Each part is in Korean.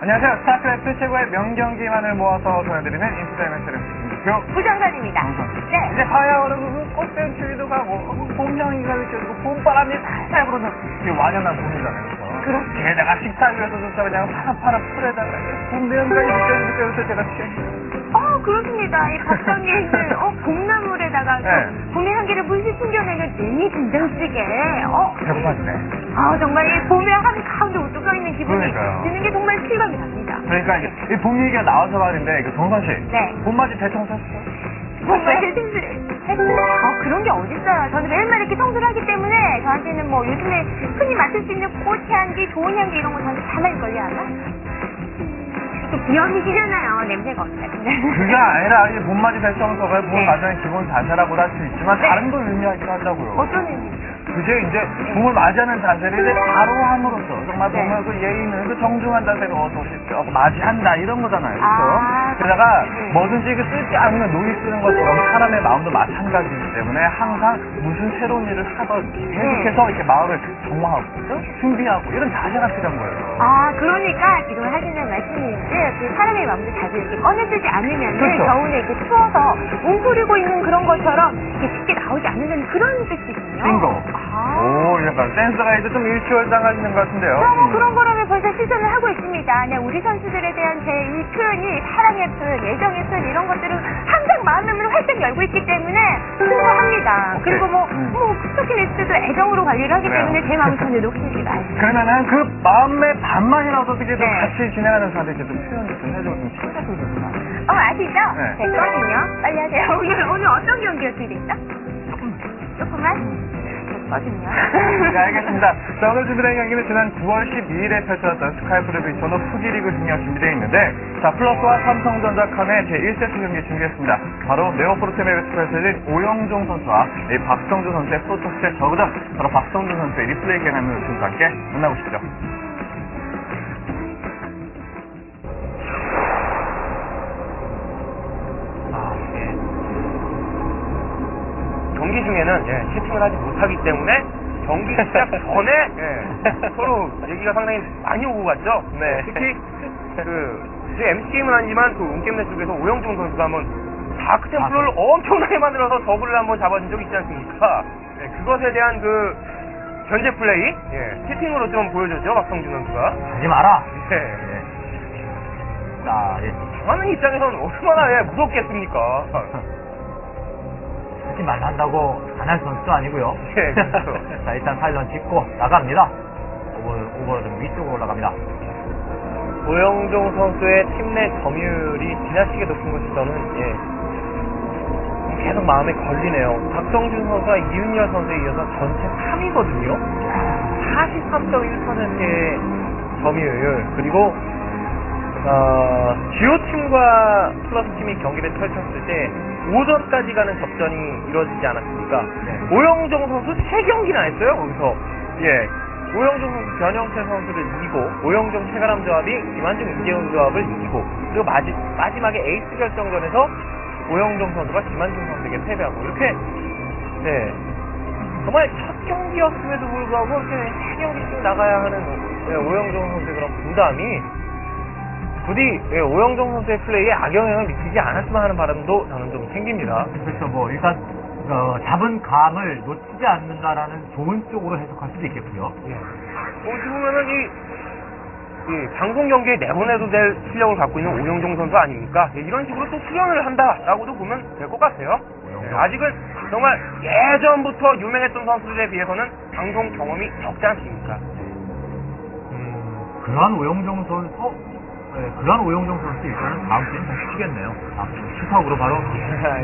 안녕하세요. 스타크래프트 최고의 명경기만을 모아서 전해드리는 인스타그램 표 부정선입니다. 네. 이제 하야오르고 꽃뱀 추위도 가고 봄향기가 느껴지고 봄바람이 살살 불어서 이게 완연한 봄이잖아요. 그렇죠. 게다가 식탁 위에서조차 그냥 파란파란 풀에다가 봄 향기가 느껴지면서 제가 취했어요. 어, 그렇습니다. 이 박성에 있는, 어, 봄나물에다가 또 네. 봄의 향기를 물씬 풍겨내는 냉이 된장찌개. 어, 배고파지네. 아, 정말 이 봄의 한가운데 우뚝 서 있는 기분이 그러니까요. 드는 게 정말 실감이 납니다. 그러니까 이게 이 봄 얘기가 나와서 말인데 그 정선 씨. 네. 봄맞이 대청소했어요? 정말 실수 했어요. 어, 그런 게 어딨어요. 저는 매일매일 이렇게 청소를 하기 때문에 저한테는 뭐 요즘에 흔히 맡을 수 있는 꽃 향기, 좋은 향기 이런 거 저한테 다 날걸요, 아마? 또 비염이시잖아요. 냄새가 어때요? 그게 아니라 이제 봄맞이 대청소가 봄 네. 과정의 기본 자세라고 할 수 있지만 네. 다른 걸 의미하기도 한다고요. 어떤 의미? 그게 이제 봄을 맞이하는 자세를 이제 바로 함으로써 정말 네. 보면 그 예의는 그 정중한 자세로 어서 맞이한다 이런 거잖아요. 그렇죠? 아, 게다가 네. 뭐든지 그 쓸지 않으면 녹이 쓰는 것처럼 사람의 마음도 마찬가지이기 때문에 항상 무슨 새로운 일을 하던 계속해서 이렇게 마음을 정화하고 준비하고 이런 자세가 필요한 거예요. 아, 그러니까 지금 하시는 말씀인데 그 사람의 마음도 자주 이렇게 꺼내주지 않으면 그렇죠. 겨우내 이렇게 추워서 웅크리고 있는 그런 것처럼 이렇게 쉽게 나오지 않는다는 그런 뜻이군요. 빙고. 아. 오, 약간 센스가 이제 좀 일치월장하시는 것 같은데요. 그럼 뭐 음. 그런 거라면 벌써 실천을 하고 있습니다. 네, 우리 선수들에 대한 제 이 표현이 사랑의 표현, 애정의 표현 이런 것들을 항상 마음을 활짝 열고 있기 때문에. 오케이. 그리고 뭐, 음. 뭐 스토키니스트도 애정으로 관리를 하기 그래요. 때문에 제 마음은 전혀 녹습니다. 그러면은 그 마음의 반만이라도 어떻게 좀 네. 같이 진행하는 사람들 이렇게 좀 표현을 좀 해주고 좀 찾아주고 싶나. 어, 아시죠? 네. 됐거든요. 빨리 하세요. 오늘, 오늘 어떤 경기가 준비됐죠? 조금만? 됐 거든요. 네, 알겠습니다. 자, 오늘 준비된 경기는 지난 9월 12일에 펼쳐졌던 스카이프를 비춰놓 후지리그 중요가 준비되어 있는데, 자, 플러스와 삼성전자 칸의 제1세트 경기 준비했습니다. 바로 메베스 펼쳐진 오영종 선수와 이 박성준 선수의 프로토스의 저그전, 바로 박성준 선수의 리플레이 게임하는 순과 함께 만나보시죠. 경기 중에는 예, 채팅을 하지 못하기 때문에 경기 시작 전에 예, 서로 얘기가 상당히 많이 오고 갔죠. 네. 특히 그제 MC게임은 아니지만 그 운게임넷 쪽에서 오영종 선수가 한번 다크템플러를 엄청나게 만들어서 더블을 한번 잡아준 적이 있지 않습니까? 예, 그것에 대한 그 견제 플레이 예, 채팅으로 좀 보여줬죠 박성준 선수가. 하지 마라. 예. 자, 예. 당하는 입장에서는 얼마나 예, 무섭겠습니까? 하지 말란다고 안 할 선수도 아니고요. 예, 그렇죠. 자, 일단 사일런 짓고 나갑니다. 오버, 오버로 좀 위쪽으로 올라갑니다. 오영종 선수의 팀 내 점유율이 지나치게 높은 것이 저는 예, 계속 마음에 걸리네요. 박성준 선수와 이윤열 선수에 이어서 전체 3위거든요. 43.1%의 점유율 그리고 어, 주요 팀과 플러스 팀이 경기를 펼쳤을 때 5전까지 가는 접전이 이루어지지 않았습니까? 네. 오영종 선수 3경기나 했어요, 거기서. 예. 오영종 선수 변형태 선수를 이기고, 오영종 최가람 조합이 김한중 이재훈 조합을 이기고, 그리고 마지, 마지막에 에이스 결정전에서 오영종 선수가 김한중 선수에게 패배하고, 이렇게, 네. 정말 첫 경기였음에도 불구하고, 이렇게 세 경기씩 나가야 하는 예, 오영종 선수의 그런 부담이, 부디 예, 오영종 선수의 플레이에 악영향을 미치지 않았으면 하는 바람도 저는 좀 생깁니다. 그렇죠. 뭐, 일단, 어, 잡은 감을 놓치지 않는다라는 좋은 쪽으로 해석할 수도 있겠고요. 예. 어떻게 보면은 이, 이 방송 경기에 내보내도 될 실력을 갖고 있는 오영종 선수 아닙니까? 예, 이런 식으로 또 수련을 한다라고도 보면 될 것 같아요. 예, 아직은 정말 예전부터 유명했던 선수들에 비해서는 방송 경험이 적지 않습니까? 음, 그러한 오영종 선수, 예, 그러한 오영종 선수 일단은 다음 주에는 다시 치겠네요. 주 슈퍼으로 바로,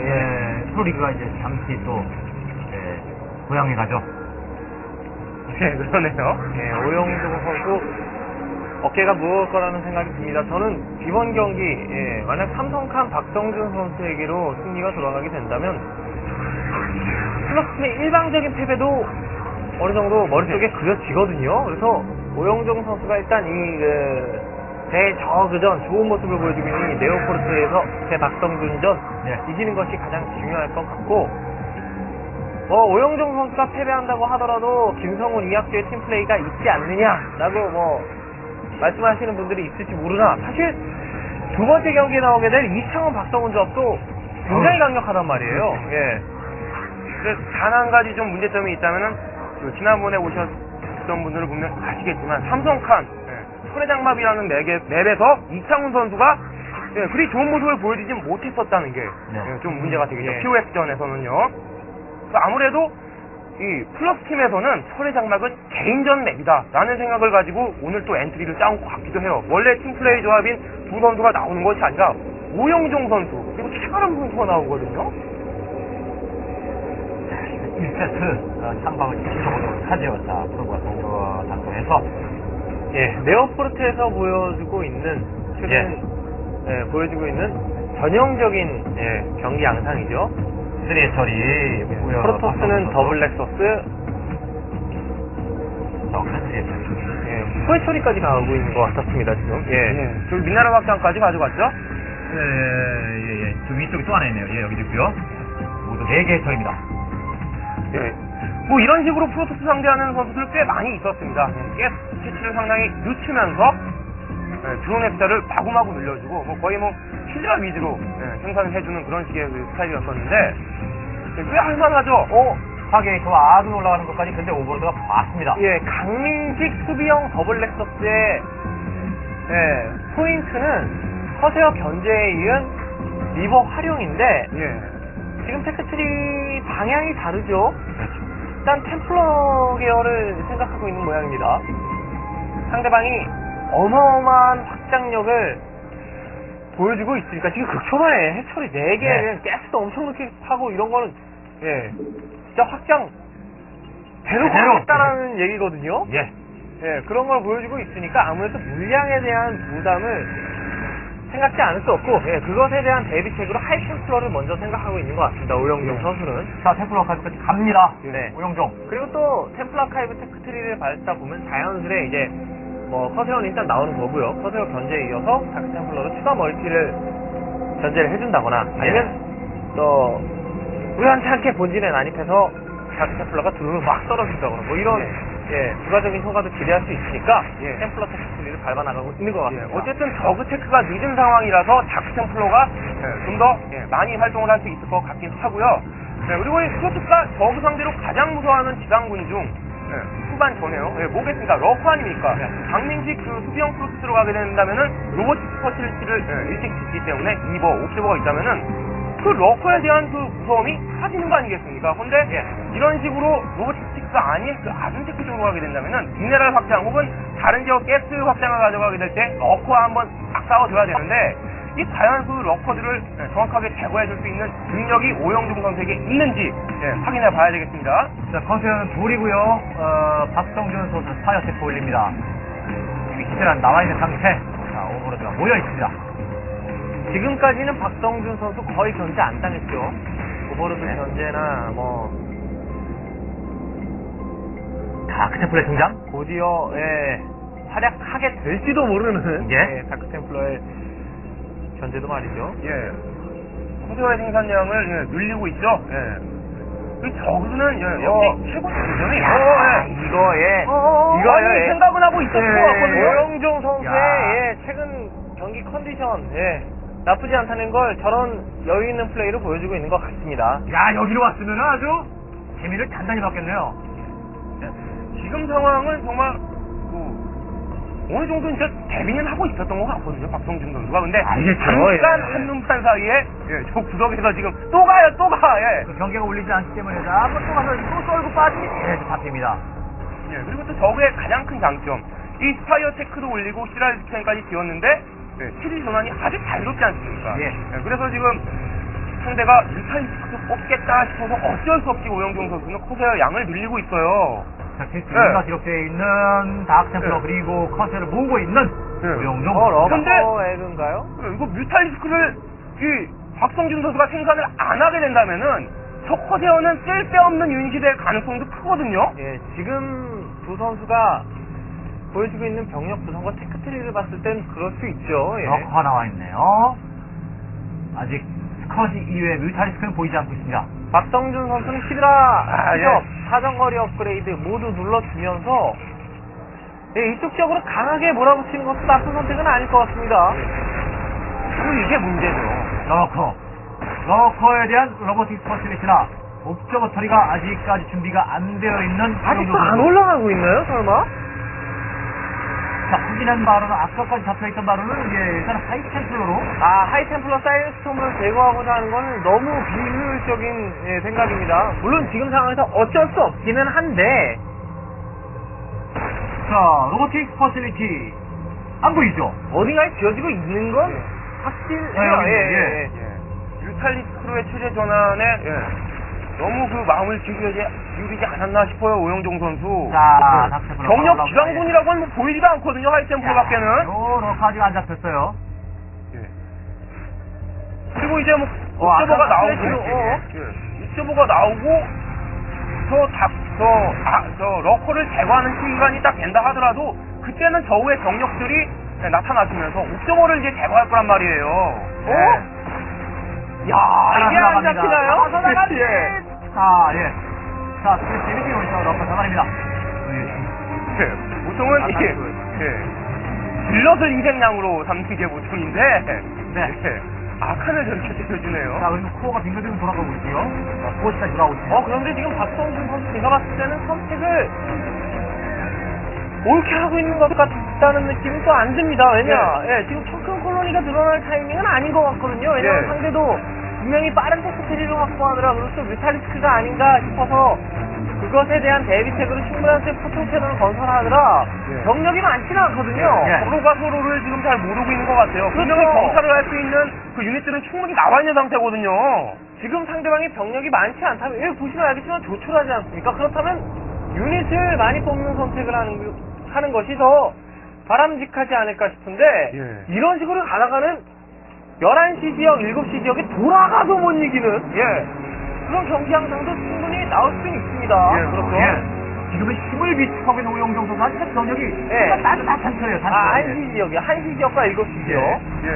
예, 프로리그가 이제 잠시 또, 예, 고향에 가죠. 예, 그러네요. 예, 오영종 선수 어깨가 무거울 거라는 생각이 듭니다. 저는 이번 경기 예, 만약 삼성칸 박성준 선수에게로 승리가 돌아가게 된다면 플러스의 일방적인 패배도 어느 정도 머릿속에 그려지거든요. 그래서 오영종 선수가 일단 이 그, 대저그전 좋은 모습을 보여주고 있는 이 네오포르트에서 제 박성준전 네. 이기는 것이 가장 중요할 것 같고 뭐 오영종 선수가 패배한다고 하더라도 김성훈 이학주의 팀플레이가 있지 않느냐라고 뭐 말씀하시는 분들이 있을지 모르나 사실 두 번째 경기에 나오게 될 이창원 박성훈 조합도 굉장히 강력하단 말이에요. 예. 단한 가지 좀 문제점이 있다면은 그 지난번에 오셨던 분들은 분명 아시겠지만 삼성칸 예, 손해장마비라는 맵에, 맵에서 이창훈 선수가 예, 그리 좋은 모습을 보여주지 못했었다는 게 네. 예, 좀 문제가 되겠죠. 예. POS전에서는요. 아무래도 이 플러스 팀에서는 손해장막은 개인전 맵이다라는 생각을 가지고 오늘 또 엔트리를 짜온 것 같기도 해요. 원래 팀플레이 조합인 두 선수가 나오는 것이 아니라 오영종 선수 그리고 최가람 선수가 나오거든요. 1세트 어, 상방을 지켜보도록 하죠. 자, 프로가 동거 단도해서 예, 네오포르트에서 보여주고 있는 최근 예, 보여주고 있는 전형적인 예, 경기 양상이죠. 3의 처리 보여. 프로토스는 더블 렉서스, 처리. 예, 후회 처리까지 나오고 있는 것 같았습니다 지금. 예, 예, 저 민나라 확장까지 가져갔죠? 예, 예, 예. 저 위쪽에 또 하나 있네요. 예, 여기도 있고요. 모두 4개의 처리입니다. 예. 뭐 이런 식으로 프로토스 상대하는 선수들 꽤 많이 있었습니다. 예, 채취를 상당히 늦추면서 예, 드론의 숫자를 마구마구 늘려주고 뭐 거의 뭐 킬러 위주로 예, 생산을 해주는 그런 식의 그 스타일이었었는데 예, 꽤 할만하죠. 어, 파게이트와 아둔 올라가는 것까지 근데 오버로드가 봤습니다. 예, 강민식 수비형 더블 렉서스의 예, 포인트는 커세어 견제에 이은 리버 활용인데 예. 지금 테크트리 방향이 다르죠. 그렇죠. 일단 템플러 계열을 생각하고 있는 모양입니다. 상대방이 어마어마한 확장력을 보여주고 있으니까 지금 극초반에 해처리 4개는 가스도 엄청 늦게 하고 이런 거는 예 진짜 확장 대로 제대로. 가겠다라는 얘기거든요. 예. 예 그런 걸 보여주고 있으니까 아무래도 물량에 대한 부담을 생각지 않을 수 없고 예 그것에 대한 대비책으로 하이템플러를 먼저 생각하고 있는 것 같습니다. 오영종 선수는. 자, 템플러 카드까지 갑니다. 네. 오영종. 그리고 또 템플라카이브 테크트리를 밟다 보면 자연스레 이제 뭐 커세어는 일단 나오는 거고요. 커세어 견제에 이어서 다크 템플러로 추가 멀티를 견제를 해준다거나 아니면 또 우연치 않게 본진에 난입해서 다크 템플러가 두루루 막 떨어진다거나 뭐 이런 예, 부가적인 효과도 기대할 수 있으니까 예. 템플러 테크트리를 밟아 나가고 있는 것 예, 같습니다. 어쨌든 저그 체크가 늦은 상황이라서 다크 템플러가 좀 더 많이 활동을 할 수 있을 것 같긴 하고요. 네, 그리고 이 프로토스가 저그 상대로 가장 무서워하는 지상군 중 예, 후반 전에요. 예, 뭐겠습니까? 러프 아닙니까? 강민식 그 수비형 프로토스로 가게 된다면은 로보틱스 퍼실리티를 예, 일찍 짓기 때문에 이버, 옵저버가 있다면은 그 러커에 대한 그 무서움이 사라지는 거 아니겠습니까? 근데 예. 이런 식으로 로보틱스가 아닌 그 아둔테크 쪽으로 가게 된다면은 미네랄 확장 혹은 다른 지역 가스 확장을 가져가게 될 때 러커와 한번 딱 싸워줘야 되는데 이 과연 그 러커들을 예, 정확하게 제거해 줄 수 있는 능력이 오영종 선수에게 있는지 예, 확인해 봐야 되겠습니다. 자, 컨셉은 둘이고요. 어, 박성준 선수 스파이어 테크 올립니다. 위치란 나와 있는 상태. 자, 오버로드가 모여 있습니다. 지금까지는 박성준 선수 거의 견제 안 당했죠. 오버로드 네. 견제나 뭐 다크 템플의 등장. 곧이어 예, 활약하게 될지도 모르는 예. 예, 다크템플러의 견제도 말이죠. 예. 코드의 생산량을 예, 늘리고 있죠. 예. 그 저그는 예, 역시 어. 최고 수준이 야, 어, 예. 이거 예. 어, 이거 아니, 예. 생각은 하고 있었을 예, 것 같거든요. 오영종 선수의 야. 예, 최근 경기 컨디션 예, 나쁘지 않다는 걸 저런 여유 있는 플레이를 보여주고 있는 것 같습니다. 야, 여기로 왔으면 아주 재미를 단단히 받겠네요. 지금 상황은 정말 뭐 어느 정도 진짜 대비는 하고 있었던 것 같거든요 박성준 선수가 근데 알겠죠, 잠깐 예. 한눈판 사이에 예, 저 구석에서 지금 또 가요 또 가 예. 그 경계가 울리지 않기 때문에 자, 한번 또 가서 또 썰고 빠지기. 예, 잡힙니다. 예, 그리고 또 저그의 가장 큰 장점 이 스파이어 테크도 올리고 시랄 스캔까지 지었는데 예, 시리 전환이 아주 자유롭지 않습니까 예. 그래서 지금 상대가 뮤탈리스크도 뽑겠다 싶어서 어쩔 수 없이 오영종 선수는 코세어 양을 늘리고 있어요 자, 캐스트 네. 가 기록되어 있는 다크 템플러 네. 그리고 컨셉을 모으고 있는 네. 오영종. 어, 근데- 에그인가요? 예, 이거 뮤탈리스크를 이 박성준 선수가 생산을 안 하게 된다면은 저 코세어는 쓸데없는 유닛이 될 가능성도 크거든요 예, 지금 두 선수가 보여주고 있는 병력 구성과 테크트리를 봤을 땐 그럴 수 있죠. 예. 럭커가 나와 있네요. 아직 스커지 이외의 뮤탈리스크는 보이지 않고 있습니다. 박성준 선수는 히드라 아, 시접, 사정거리 업그레이드 모두 눌러주면서 예, 이쪽 지역으로 강하게 몰아붙이는 것도 나쁜 선택은 아닐 것 같습니다. 바로 이게 문제죠. 러커. 러커에 대한 로보틱 퍼실리티나 옵저버 처리가 아직까지 준비가 안 되어 있는 아직도 안 올라가고 있나요, 설마? 자, 확인한 바로는 아까까지 잡혀있던 바로는 이제 일단 하이템플러로 아, 하이템플러 사이언스톰을 제거하고자 하는 건 너무 비효율적인 예, 생각입니다. 물론 지금 상황에서 어쩔 수 없기는 한데, 자, 로보틱 퍼실리티 안 보이죠? 어딘가에 지어지고 있는 건 예. 확실해요. 여기, 예, 예. 예. 예. 뮤탈리스크로의 체제 전환에 예. 너무 그 마음을 기울이지, 기울이지 않았나 싶어요 오영종 선수. 자, 예. 닥터플러 경력 올라오고 기강군이라고는 뭐 보이지도 않거든요 하이템플로밖에는. 요 러커 아직 안 잡혔어요. 예. 그리고 이제 뭐 어, 옥저버가 아까 나오고, 어. 예. 옥저버가 나오고 저 닭, 저, 아, 저 러커를 제거하는 시간이 딱 된다 하더라도 그때는 저우의 병력들이 예, 나타나주면서 옥저버를 이제 제거할 거란 말이에요. 예. 야, 이게 안. 잡히나요? 들어갑니다. 예. 자, 예. 자, 재밌게 오니까 러커 잡아냅니다. 예, 보통은 아, 이게 그- 예, 빌럿을 희생양으로 삼는 게 보통인데 네. 예, 아칸을 저렇게 때려주네요. 자, 그리고 코어가 빙글빙글 돌아가고 있고요. 자, 코어시까지 돌아오고 있습니다. 어, 그런데 지금 박성준 선수 제가 봤을 때는 선택을 옳게 하고 있는 것 같다는 느낌이 또안 듭니다. 왜냐, 예, 지금 펑큰 콜로니가 늘어날 타이밍은 아닌 것 같거든요. 왜냐면 예. 상대도 분명히 빠른 테크트리를 확보하느라 그렇죠. 뮤탈리스크가 아닌가 싶어서 그것에 대한 대비책으로 충분한 포통 패널을 건설하느라 예. 병력이 많지는 않거든요. 예. 서로가 서로를 지금 잘 모르고 있는 것 같아요. 분명히 그렇죠. 정찰을 할 수 있는 그 유닛들은 충분히 나와 있는 상태거든요. 지금 상대방이 병력이 많지 않다면, 예, 보시면 알겠지만 조촐하지 않습니까? 그렇다면 유닛을 많이 뽑는 선택을 하는, 거- 하는 것이 더 바람직하지 않을까 싶은데, 예. 이런 식으로 가다가는 11시 지역, 7시 지역에 돌아가도 못 이기는, 예, 그런 경기 양상도 충분히 나올 수 있습니다. 예, 그렇죠. 예. 지금은 힘을 비축하고 있는 오영정 선수 한참 전력이 예. 따뜻한 편이에요. 아. 1시 지역이요. 1시 지역과 7시 지역. 예.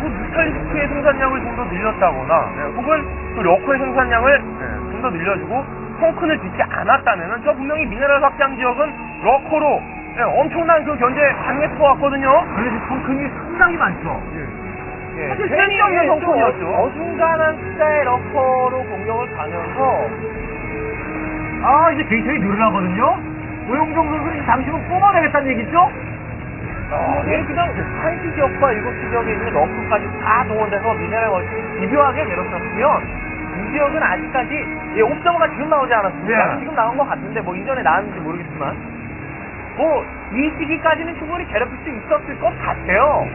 그 뮤탈리스크의 생산량을 좀 더 늘렸다거나 예, 혹은 그 러커의 생산량을 예, 좀더 늘려주고 펑큰을 짓지 않았다면은 저 분명히 미네랄 확장 지역은 러커로 예, 엄청난 그 견제 것 같거든요. 그래서 성큼이 상당히 많죠. 예, 사실 괜히 센스 없는. 어- 어중간한 숫자의 러커로 공격을 가면서 아, 이제 굉장히 늘어나거든요. 오영정 선수는 잠시만 뽑아내겠다는 얘기죠? 어, 얘 그냥 1시 지역과 7시 지역에 있는 러커까지 다 동원돼서 미네랄 월등히 집요하게 내렸었으면 이 지역은 아직까지 예, 옵저버가 지금 나오지 않았습니까? 네. 지금 나온 것 같은데 뭐 이전에 나왔는지 모르겠지만 뭐 이 시기까지는 충분히 괴롭힐 수 있었을 것 같아요.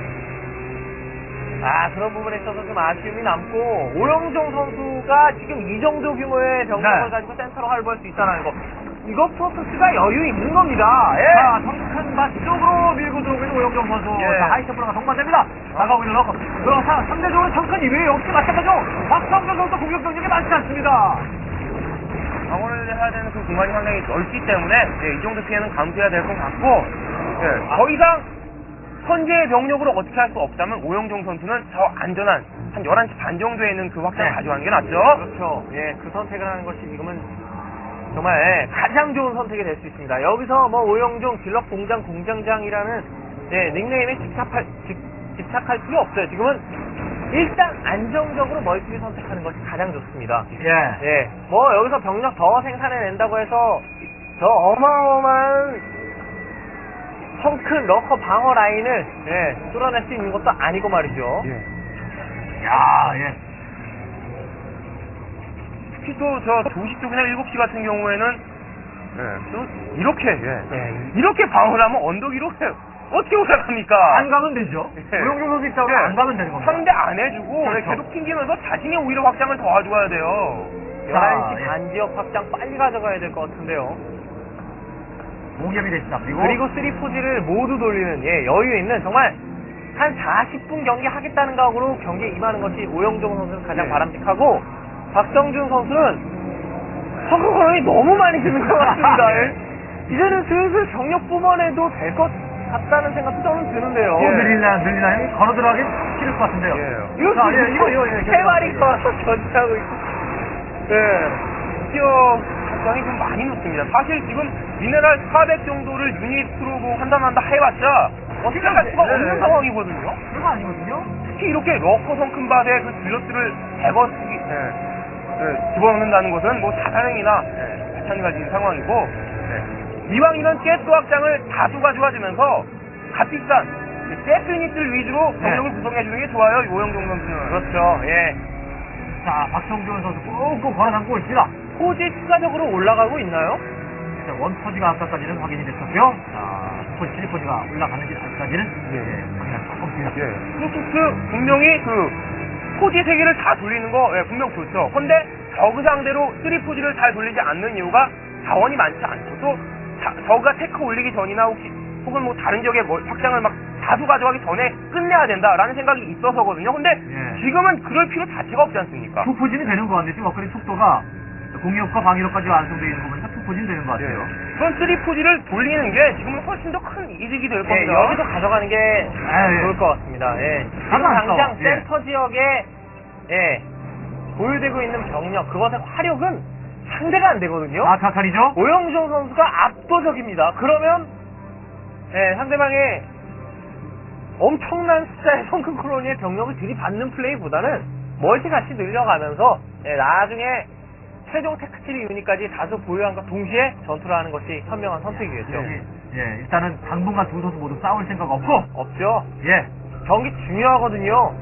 아 그런 부분에 있어서 좀 아쉬움이 남고 오영종 선수가 지금 이 정도 규모의 병력을 네. 가지고 센터로 활보할 수 있다는 거 이거 프로토스가 여유 있는 겁니다. 예. 자, 성큰 밭 쪽으로 밀고 들어오고 있는 오영정 선수. 예. 자, 하이템플러가 동반됩니다. 나가고 있는 러커. 그럼 사- 상대적으로 성큰 이외에 역시 마찬가지로 박성준 선수 공격 병력이 많지 않습니다. 방어를 해야 되는 그 공간이 상당히 넓기 때문에 예, 이 정도 피해는 감수해야 될 것 같고 예, 더 이상 현재의 병력으로 어떻게 할 수 없다면 오영종 선수는 저 안전한 한 11시 반 정도에 있는 그 확장을 네. 가져가는 게 낫죠. 그렇죠. 예, 그 선택을 하는 것이 지금은 정말 예, 가장 좋은 선택이 될 수 있습니다. 여기서 뭐 오영종 질럿 공장 공장장이라는 예, 닉네임에 집착할, 집, 집착할 필요 없어요. 지금은 일단 안정적으로 멀티를 선택하는 것이 가장 좋습니다. 예. 예, 뭐 여기서 병력 더 생산해낸다고 해서 저 어마어마한 성큰 러커 방어 라인을 예, 뚫어낼 수 있는 것도 아니고 말이죠. 예. 야, 예. 특히 또저 2시 쪽이나 7시 같은 경우에는 예, 또 이렇게 예, 예, 이렇게 방어를 하면 언덕 위로 어떻게 올라갑니까? 안 가면 되죠. 예. 오영종 선수 입장으로 예. 안 가면 되는 겁니다. 상대 안 해주고 예, 그렇죠. 계속 튕기면서 자신이 오히려 확장을 도와줘야 돼요. 11시 예. 반지역 확장 빨리 가져가야 될 것 같은데요. 공격이 됐습니다. 그리고, 그리고 3포지를 모두 돌리는 예, 여유 있는 정말 한 40분 경기 하겠다는 각오로 경기에 임하는 것이 오영종 선수는 가장 네. 바람직하고 박성준 선수는 성공 거론이 너무 많이 드는 것 같습니다. 예. 이제는 슬슬 병력 뿜어내도 될 것 같다는 생각도 저는 드는데요. 어, 늘리나, 늘리나, 걸어 들어가기 싫을 것 같은데요. 예. 이거 자, 예, 이거, 이거, 예. 세 마리가 와서 견제하고 있고. 예. 뛰어 가능성이 좀 많이 높습니다. 사실 지금 미네랄 400 정도를 유닛으로 뭐 한단한다 해봤자 어떻게 할 수가 네, 없는 네. 상황이거든요. 그거 아니거든요? 특히 이렇게 러커 성큰밭에 그 딜러스를 대거 쓰기, 예, 예, 집어넣는다는 것은 뭐 사사행이나 예, 마찬가지인 상황이고 예. 이왕 이런 가스 확장을 다수 가져가지면서 값비싼 가스 유닛들 위주로 병력을 구성해주는 게 좋아요. 이 오영종 선수는. 그렇죠. 예. 자, 박성준 선수 꾹꾹 걸어담고 있습니다. 포지 추가적으로 올라가고 있나요? 자, 원포지가 아까까지는 확인이 됐었고요. 자, 포지, 3포지가 올라가는지 아직까지는 예, 확인할 수 없습니다. 예. 프로토스 분명히 그 포지 세 개를 다 돌리는 거 예, 분명 좋죠. 근데 저그 상대로 3포지를 잘 돌리지 않는 이유가 자원이 많지 않고 또 자- 저그가 테크 올리기 전이나 혹시 혹은 뭐 다른 지역에 뭐 확장을 막 다수 가져가기 전에 끝내야 된다라는 생각이 있어서거든요. 근데 예. 지금은 그럴 필요 자체가 없지 않습니까? 투포진이 되는 것 같네요. 지금 업그레이드 속도가 공격과 방위력까지 완성되어 있는 거 보니까 투포진이 되는 것 같아요. 그런 3포지를 돌리는 게 지금은 훨씬 더 큰 이득이 될 예, 겁니다. 여기서 가져가는 게 아, 예. 좋을 것 같습니다. 예. 지금 당장 써. 예. 센터 지역에 예, 보유되고 있는 병력 그것의 화력은 상대가 안 되거든요. 아, 카칼이죠? 오영종 선수가 압도적입니다. 그러면 예, 상대방의 엄청난 숫자의 성큰 콜로니의 병력을 들이받는 플레이보다는 멀티같이 늘려가면서 예, 나중에 최종 테크트리 유닛까지 다수 보유한과 동시에 전투를 하는 것이 현명한 선택이겠죠. 예, 예, 일단은 당분간 두 선수 모두 싸울 생각 없고, 없죠. 예, 경기 중요하거든요.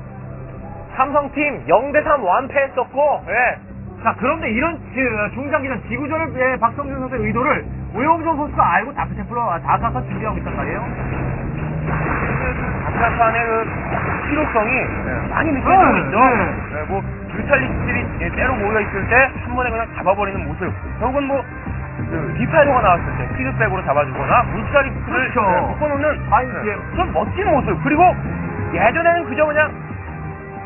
삼성팀 0대3 완패했었고, 예. 자, 그런데 이런 지- 중장기전 지구전을 예, 박성준 선수의 의도를 오영종 선수가 알고 다크테플러, 다크아카 준비하고 있단 말이에요. 바타산의 그 필요성이 예, 많이 느껴지고 네, 있죠. 네. 예, 뭐 뮤탈리스트들이 예, 때로 모여 있을 때 한 번에 그냥 잡아버리는 모습. 혹은 뭐 그, 디파이로가 나왔을 때 피드백으로 잡아주거나 물자리스트를 그렇죠. 예, 묶어놓는 아니, 예, 예. 그런 멋진 모습. 그리고 예전에는 그저 그냥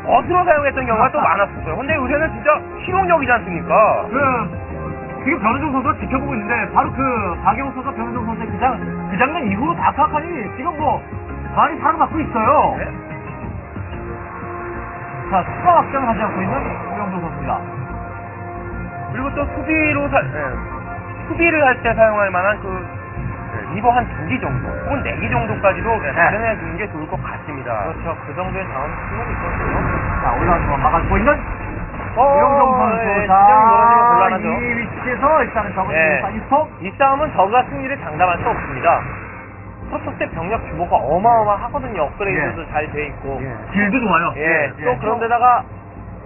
버스로 사용했던 경우가 또 많았었어요. 근데 요새는 진짜 실용적이지 않습니까? 그, 지금 변은종 선수가 지켜보고 있는데, 바로 그, 박영호 선수가 변은종 선수의 그, 장, 그 장면 이후로 다크아칸이 지금 뭐, 많이 사랑받고 있어요. 네. 자, 추가 확장을 하지 않고 있는 오영종 선수입니다. 그리고 또 수비로 사, 예, 수비를 할 때 사용할 만한 그 예, 리버 한두기 정도 혹은 네기 정도까지도 예, 마련해 주는 게 좋을 것 같습니다. 그렇죠. 그 정도의 자원이 충분히 있거든요. 자, 올라가서 뭐 막아주고 있는 어, 오영종 선수. 예, 자. 이 위치에서 일단은 적은 예. 사이스톱. 이 싸움은 저가 승리를 장담할 수 없습니다. 프로토스 때 병력 규모가 어마어마하거든요. 업그레이드도 잘돼 있고. 예. 길도 좋아요. 예, 예. 또 그런데다가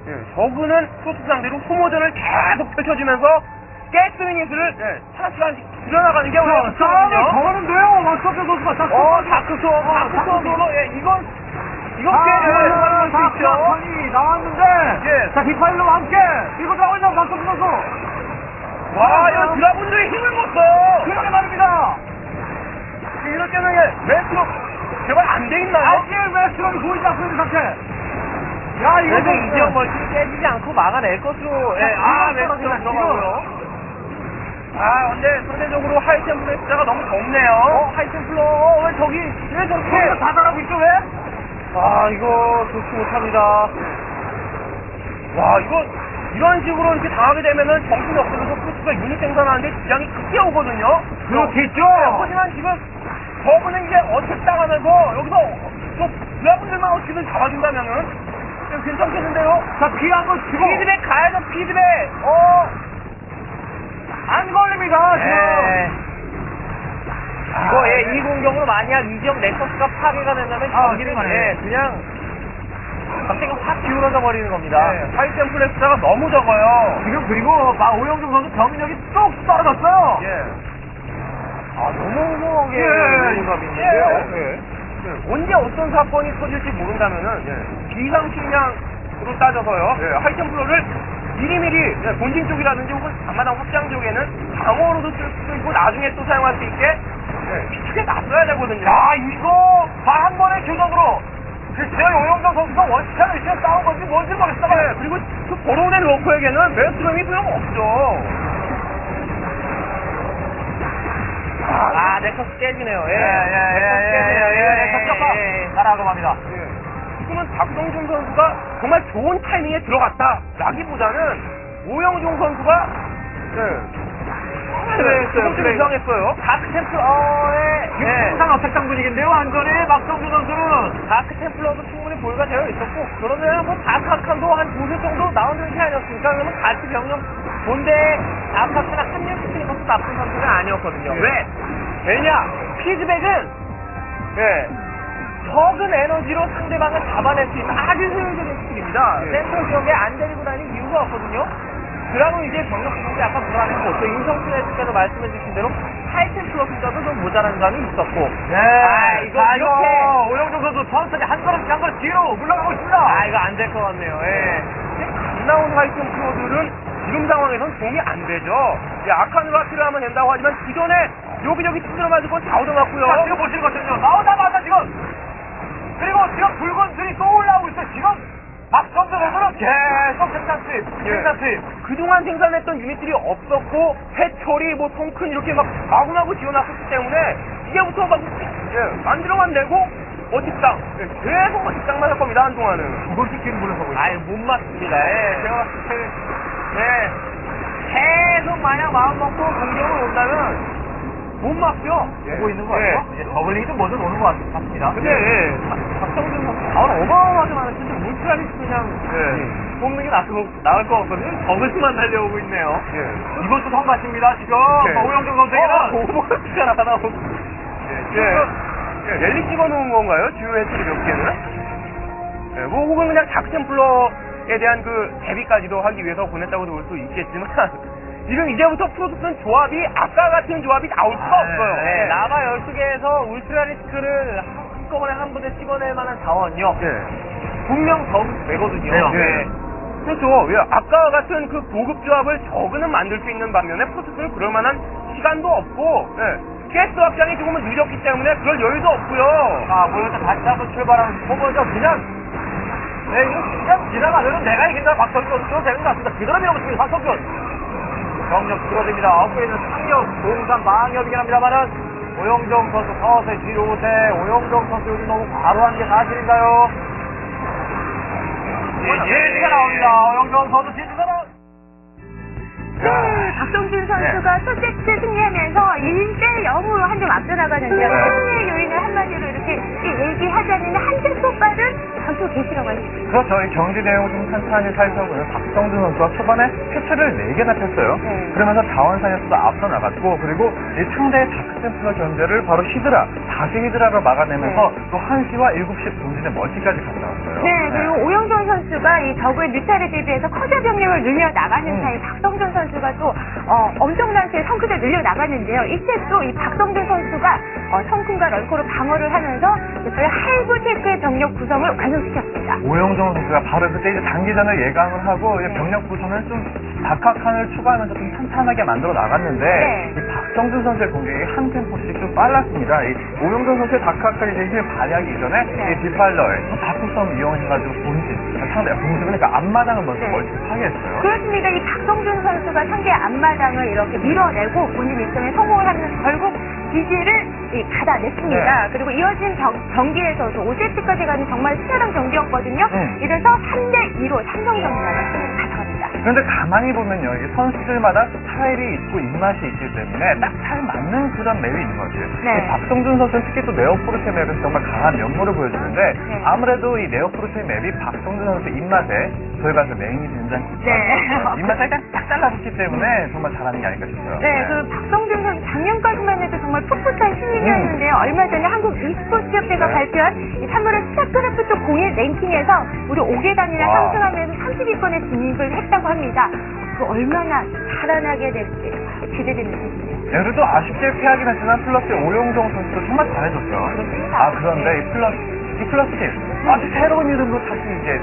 예, 저그는 프로토스 상대로 소모전을 계속 펼쳐주면서 유닛을 예, 하나씩 하나씩 줄여나가는 게 싸움을 목표거든요. 걸었는데요. 박성준 선수가. 자, 어. 다크 수업, 다크 다크 수업으로 예, 이건 이건 자, 피해를 자, 할수 있죠. 다크아칸이 나왔는데. 예. 자, 디파일러와 함께. 이거 나오죠 박성준 선수. 와, 이거 드라군들이 힘을 못 써. 그러게 말입니다. 이럴 때는 예, 왼쪽 제발 안 돼 있나요? 아직 웨스트런이 보이지 않고 있는 상태. 야, 이거 그래도 뭐- 이지역 멀티 깨지지 않고 막아낼 것으로 예, 아, 왼쪽 떨어지나, 들어가고요. 아, 근데 상대적으로 하이템플의 숫자가 너무 적네요. 어, 하이템 플러 어, 왜 저기 왜 저렇게 네. 다달하고 있죠, 왜? 아, 이거 좋지 못합니다. 와, 이거 이런 식으로 이렇게 당하게 되면은 정신이 없어져서 프로스가 유닛 생산하는데 지장이 크게 오거든요. 그렇겠죠. 네, 하지만 지금 저분은 이제 어택 당하면서 여기서 또 드라군들만 어떻게든 잡아준다면은 좀 괜찮겠는데요? 자, 피한 거 치고. 피드백 가야죠, 피드백. 어. 안 걸립니다, 지금. 예. 이거 예, 이 공격으로 만약 이 지역 넥서스가 파괴가 된다면 아, 경기는 정말. 예, 그냥 갑자기 확 기울어져 버리는 겁니다. 네, 하이템플의 숫자가 너무 적어요. 지금 그리고 마 오영종 선수 병력이 뚝 떨어졌어요. 예. 아, 너무 허무하게 예. 예. 있는데요. 예. 언제 어떤 사건이 터질지 모른다면은 예. 비상식량으로 따져서요. 예. 하이템플러를 미리미리 예, 본진 쪽이라든지 혹은 앞마당 확장 쪽에는 방어로도 쓸수 있고 나중에 또 사용할 수 있게 예, 비축해 놨어야 되거든요. 야, 이거 한 번의 교전으로 글쎄요, 오영종 선수가 원시찬을 위해 싸운 건지 뭔지 모르겠다만. 예, 그리고 그 보로된 로커에게는 메스트롬이 소용 없죠. 아, 넥서스 깨지네요. 예, 예, 예, 예, 예, 예, 예, 섭섭하. 따라가고 맙니다. 예. 지금은 박성준 선수가 정말 좋은 타이밍에 들어갔다라기보다는 오영종 선수가 예, 플레이했어요. 좀 플레이. 이상했어요. 다크 템플러의 네. 항상 어택당 분위기인데요, 완전히 박성준 선수는. 다크 템플러도 충분히 보유가 되어 있었고 그러면 뭐 다크 아칸도 한 두 세 정도 나오는 게 아니었습니까? 그러면 같이 병력 본대 다크아칸 한명 시키는 것도 나쁜 선수는 아니었거든요. 예. 왜? 왜냐? 피드백은 예, 적은 에너지로 상대방을 잡아낼 수 있는 아주 효율적인 스킬입니다. 예. 센터 지역에 안 데리고 다니는 이유가 없거든요. 그러면 이제 병력 구성도 약간 불안했고 또 임성춘 해설께서 말씀해 주신 대로 하이템플러 숫자도 좀 모자란 감이 있었고 네. 아, 이거 자, 이렇게. 오영종 선수 천천히 한 걸음씩 한 걸음 뒤로 물러가고 있습니다. 아 이거 안 될 것 같네요. 예. 안 나온 하이템 프로들은 지금 상황에선 도움이 안 되죠. 예, 아칸으로 하트를 하면 된다고 하지만 기존에 여기저기 찢어 맞을 건다 얻어맞고요. 자, 지금 보시는 것처럼요. 나오자마자 지금. 그리고 지금 붉은 줄이 또 올라오고 있어요. 지금 박성준 선수는 계속 생산 투입, 예. 생산 투입. 그동안 생산했던 유닛들이 없었고 해처리 뭐 성큰 이렇게 막 마구마구 지어놨었기 때문에 이제부터 막 예, 만들어만 내고 어집당 예, 계속 어집당 맞을 겁니다 한동안은 두번 씩끼는 물러서고 있어요. 아유 못 맞습니다. 예. 제가 봤을 때는 네. 계속 만약 마음 먹고 공격을 온다면 못 막죠. 보고 있는 것 예. 같아요. 이제 더블링이든 뭐든 오는 것 같- 같습니다. 근데 예, 박- 박성준 선수 나오는 어마어마하게 많은 진짜 울트라리스 그냥 예. 예, 뽑는 게 나을 것, 나을 것 같거든요. 저글수만 달려오고 있네요. 예. 이것도 선밭입니다, 지금. 예. 오영종 어, 선수에게는. 오버가 하나 나오고. 예. 예, 랠리 찍어놓은 건가요? 주요 해처리 몇 개는? 예, 뭐 혹은 그냥 다크템플러에 대한 그 대비까지도 하기 위해서 보냈다고도 볼 수 있겠지만 지금 이제부터 프로토스는 조합이 아까 같은 조합이 나올 수가 아, 없어요. 네, 나가 12개에서 울트라 리스크를 한꺼번에 한 분에 찍어낼 만한 자원이요. 예. 분명 더 되거든요. 네, 예. 그렇죠. 예, 아까 같은 그 고급 조합을 적으는 만들 수 있는 반면에 프로토스는 그럴 만한 시간도 없고, 예. 가스 확장이 조금은 느렸기 때문에 그럴 여유도 없고요. 자, 모여서 다시 한번 출발하는 보면서 그냥. 네, 이거 그냥 지나가면 내가 이긴다. 박성준 선수 되는 것 같습니다. 그대로 밀어붙입니다, 박성준. 경력 줄어듭니다. 업그레이드는 상력, 공산 방역이긴 합니다만은 오영정 선수 서서히 뒤로 오세. 오영정 선수 요즘 너무 과로한 게 사실인가요? 예, 예. 나옵니다. 오영정 선수 지지가 나옵니다. 네, 박동준 선수가 첫 세트 승리하면서 1대 0으로 한 점 앞서 나가는데요. 네. 승리의 요인을 한마디로 이렇게 얘기하자면 한 템포 빠른 전투 개시라고 할수 있습니다. 그렇죠. 이 경기 내용 좀 천천히 살펴보면 박성준 선수가 초반에 해체를 4개나 폈어요. 네. 그러면서 자원상에서도 앞서 나갔고 그리고 이 상대의 다크템플러 견제를 바로 히드라, 다시 히드라로 막아내면서 또 1시와 7시 본진의 멀티까지 가져왔어요. 네, 그리고 오영종 선수가 이 적의 뮤타를 대비해서 커져 병력을 늘려 나가는 음. 사이 박성준 선수가 또 어, 엄청난 수의 성크를 늘려 나갔는데요. 이때 또 이 박성준 선수가 어, 성큰과 럴코로 방어를 하면서 저희 할부 테크의 병력 구성을 완성시켰습니다. 오영정 선수가 바로 그때 이제 단기전을 예감을 하고 이제 병력 구성을 좀 박학한을 추가하면서 좀 탄탄하게 만들어 나갔는데 네. 이 박성준 선수의 공격이 한 템포씩 좀 빨랐습니다. 이 오영정 선수의 이제 힘을 발휘하기 이전에 네. 이 뒷발러에 다크섬 이용해가지고 본진 상대 본진 그러니까 앞마당을 먼저 네. 멀티 파괴했어요. 그렇습니다. 이 박성준 선수가 상대 앞마당을 이렇게 밀어내고 본인 입장에 성공을 하면서 결국 기지를 이 받아냈습니다. 네. 그리고 이어진 경, 경기에서도 5세트까지 가는 정말 치열한 경기였거든요. 음. 이래서 3대2로 삼성전자가 승리를 가져갑니다. 그런데 가만히 보면요, 이게 선수들마다 스타일이 있고 입맛이 있기 때문에 딱 잘 맞는 그런 맵이 있는 것 같아요. 네. 이 박성준 선수는 특히 또 네오포르테 맵에서 정말 강한 면모를 보여주는데 네. 아무래도 이 네오포르테 맵이 박성준 선수 입맛에 저희가 그 메인이 된장국수 네. 입맛에 일단 딱 달라붙기 때문에 정말 잘하는 게 아닐까 싶어요. 네, 그 박성준 선수 작년 얼마 전에 한국 e스포츠 협회가 네. 발표한 이 3월의 스타크래프트 공인 랭킹에서 무려 5계단이나 와. 상승하면서 30위권에 진입을 했다고 합니다. 그 얼마나 자라나게 될지 기대되는 선수네요. 네, 그래도 아쉽게 패하긴 했지만 플러스 오용정 선수도 정말 잘해줬죠. 그렇습니다. 아 그런데 이 플러스 이 플러스 팀 아주 새로운 이름으로 다시 이제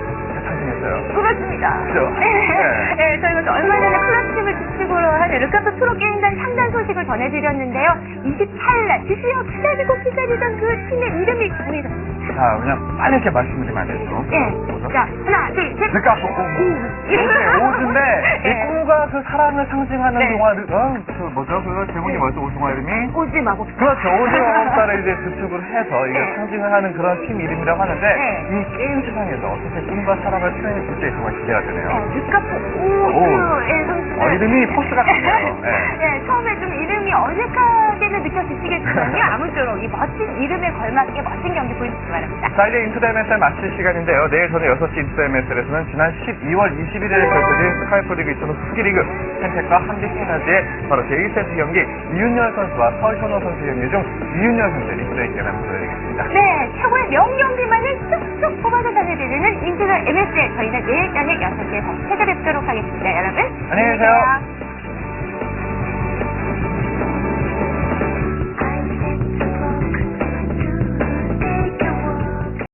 탄생했어요. 그렇습니다. 그죠? 네. 네. 네, 저희가 또 얼마 전에 플라스틱을 주축으로 한 르카프 프로 게임단 창단 소식을 전해드렸는데요. 24일날 드디어 기다리고 기다리던 그 팀의 이름이 정해졌습니다. 자 그냥 이렇게 말씀드리면 안 되죠. 예. 뭐죠? 자, 하나, 둘, 셋. 그러니까 오, 이게 오즈인데 예. 이 꿈과 그 사랑을 상징하는 네. 동화 어, 그 뭐죠? 그 제목이 뭐였죠? 오 동화 이름이? 오즈 마법. 그렇죠. 오즈 마법사를 이제 주축을 해서 이게 네. 상징을 하는 그런 팀 이름이라고 하는데 네. 이 게임 세상에서 어떻게 꿈과 사랑을 표현 해 줄지 정말 기대가 되네요. 네, 르카프 오. 오즈의 선수가 어, 이름이 포스가 같네요. 예. 네, 처음에 좀 이름 이 어색하게는 느껴지시겠지만요. 아무쪼록 이 멋진 이름에 걸맞게 멋진 경기 보여주시기 바랍니다. 자, 이제 인투 MSL 마칠 시간인데요. 내일 저녁 6시 인투 MSL에서는 지난 12월 21일에 펼쳐진 스카이프 리그 2 후기리그 펜텍과 한빛스타즈의 바로 제1세트 경기 이윤열 선수와 서현호 선수 경기 중 이윤열 선수의 리플레이 경기를 보여드리겠습니다. 네, 최고의 명경기만을 쏙쏙 뽑아서 전해드리는 인터넷 MSL. 저희는 내일 저녁 6시에 다시 찾아뵙도록 하겠습니다.